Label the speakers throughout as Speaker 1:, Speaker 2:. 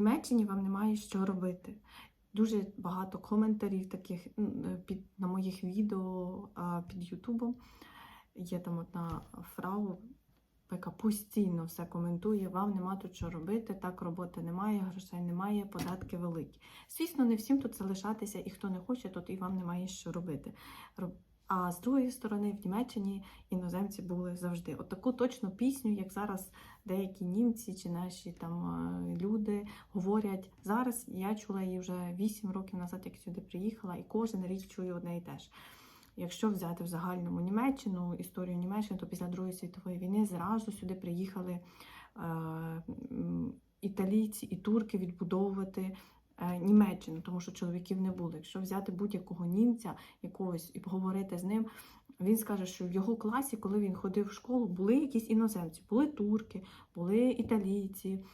Speaker 1: Німеччині вам немає що робити. Дуже багато коментарів таких е, під, на моїх відео під Ютубом. Є там одна фрау, яка постійно все коментує, вам нема тут що робити, так роботи немає, грошей немає, податки великі. Звісно, не всім тут залишатися, і хто не хоче, тут і вам немає що робити. А з другої сторони, в Німеччині іноземці були завжди. От таку точну пісню, як зараз деякі німці чи наші там е, люди говорять. Зараз я чула її вже 8 років назад, як сюди приїхала, і кожен рік чую одне і те ж. Якщо взяти в загальному Німеччину, історію Німеччини, то після Другої світової війни зразу сюди приїхали е, італійці і турки відбудовувати Німеччину, тому що чоловіків не було. Якщо взяти будь-якого німця якогось і поговорити з ним, він скаже, що в його класі, коли він ходив в школу, були якісь іноземці, були турки, були італійці,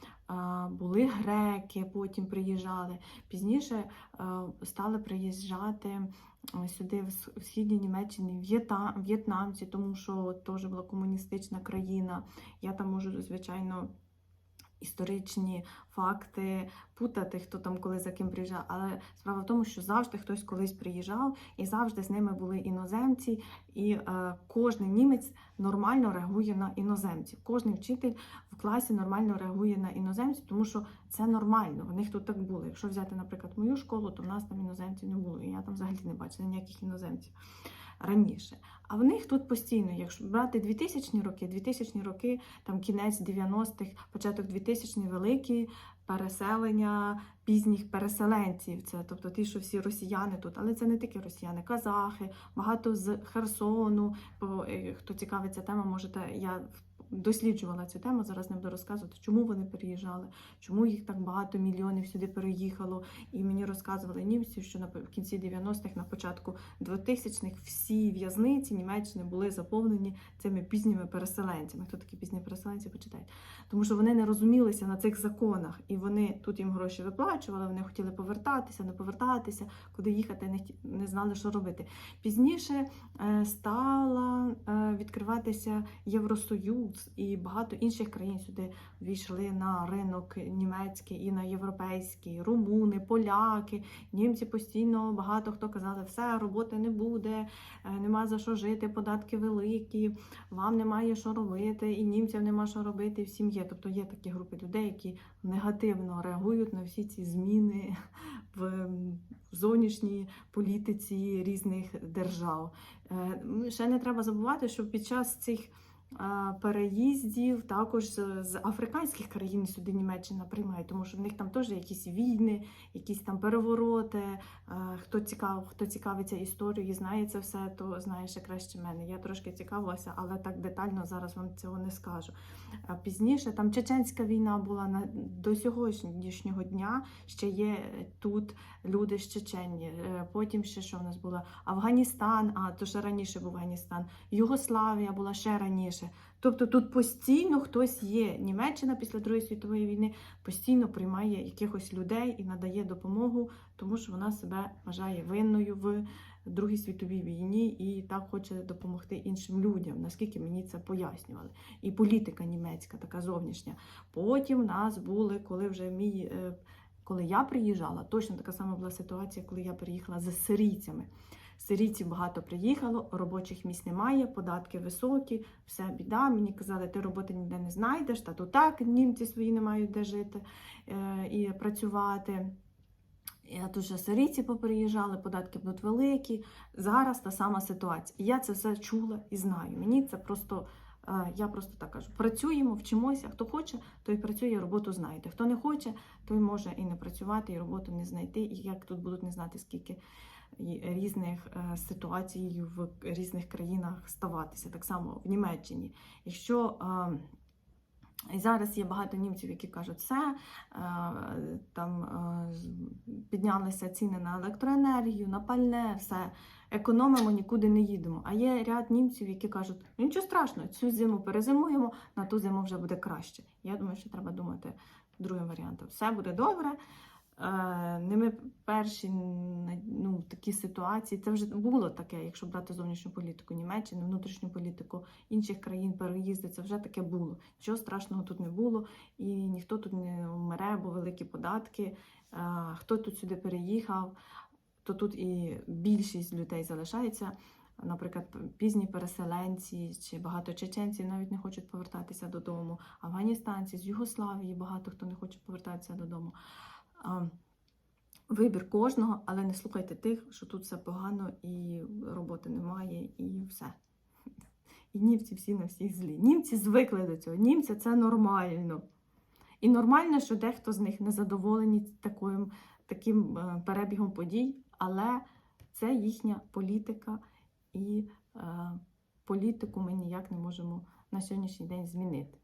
Speaker 1: були греки, потім приїжджали. Пізніше е, стали приїжджати е, сюди в східній Німеччині в'єтнамці, тому що теж була комуністична країна. Я там можу, звичайно. Історичні факти путати, хто там коли за ким приїжджав. Але справа в тому, що завжди хтось колись приїжджав, і завжди з ними були іноземці, і е, кожен німець нормально реагує на іноземців. Кожен вчитель в класі нормально реагує на іноземців, тому що це нормально. В них тут так було. Якщо взяти, наприклад, мою школу, то в нас там іноземців не було. І я там взагалі не бачила ніяких іноземців раніше. А в них тут постійно, якщо брати 2000 роки, 2000 роки, там кінець 90-х, початок 2000-х, великі переселення пізніх переселенців. Це тобто ті, що всі росіяни тут, але це не тільки росіяни, казахи, багато з Херсону. Бо е, хто цікавиться тема, можете я досліджувала цю тему. Зараз не буду розказувати, чому вони переїжджали, чому їх так багато мільйонів сюди переїхало. І мені розказували німці, що на кінці 90-х, на початку 2000-х всі в'язниці Німеччини були заповнені цими пізніми переселенцями. Хто такі пізні переселенці, почитайте. Тому що вони не розумілися на цих законах, і вони тут їм гроші виплачували, вони хотіли повертатися, не повертатися, куди їхати, не, не знали, що робити. Пізніше е, стала е, відкриватися Євросоюз, і багато інших країн сюди війшли на ринок німецький і на європейський, румуни, поляки. Німці постійно багато хто казали, все, роботи не буде, е, нема за що жити, податки великі, вам немає що робити, і німцям нема що робити, і всім є. Тобто є такі групи людей, які негативно реагують на всі ці зміни в зовнішній політиці різних держав. Е, Ще не треба забувати, що під час цих переїздів також з африканських країн сюди Німеччина приймає, тому що в них там теж якісь війни, якісь там перевороти. Е, Хто цікав, хто цікавиться історією знає це все, то знає ще краще мене. Я трошки цікавилася, але так детально зараз вам цього не скажу. А пізніше там чеченська війна була на до сьогоднішнього дня. Ще є тут люди з Чечені. Е, Потім ще що в нас було? Афганістан, а то ще раніше був Афганістан. Югославія була ще раніше. Тобто тут постійно хтось є. Німеччина після Другої світової війни постійно приймає якихось людей і надає допомогу, тому що вона себе вважає винною в Другій світовій війні і так хоче допомогти іншим людям, наскільки мені це пояснювали. І політика німецька, така зовнішня. Потім в нас були, коли вже мій. е, Коли я приїжджала, точно така сама була ситуація, коли я приїхала з сирійцями. Сирійців багато приїхало, робочих місць немає, податки високі, все біда. Мені казали, ти роботи ніде не знайдеш, та то так німці свої не мають де жити е, і працювати. І а тут же сирійці поприїжджали, податки будуть великі. Зараз та сама ситуація. Я це все чула і знаю. Мені це просто. е, Я просто так кажу: працюємо, вчимося. Хто хоче, той працює, роботу знайде. Хто не хоче, той може і не працювати, і роботу не знайти. І як тут будуть не знати, скільки різних е, ситуацій в різних країнах ставатися, так само в Німеччині. Якщо е, і зараз є багато німців, які кажуть, все е, там піднялися ціни на електроенергію, на пальне, все економимо, нікуди не їдемо. А є ряд німців, які кажуть, ну нічого страшного, цю зиму перезимуємо, на ту зиму вже буде краще. Я думаю, що треба думати другим варіантом. Все буде добре. Не ми перші ну, такі ситуації. Це вже було таке, якщо брати зовнішню політику Німеччини, внутрішню політику інших країн, переїзди, це вже таке було. Нічого страшного тут не було, і ніхто тут не вмре, бо великі податки. Е, Хто тут сюди переїхав, то тут і більшість людей залишається. Наприклад, пізні переселенці чи багато чеченців навіть не хочуть повертатися додому. Афганістанці з Югославії багато хто не хоче повертатися додому. Вибір кожного, але не слухайте тих, що тут все погано і роботи немає, і все. І німці всі на всіх злі. Німці звикли до цього. Німці це нормально. І нормально, що дехто з них не задоволені таким, таким е, перебігом подій, але це їхня політика, і е, політику ми ніяк не можемо на сьогоднішній день змінити.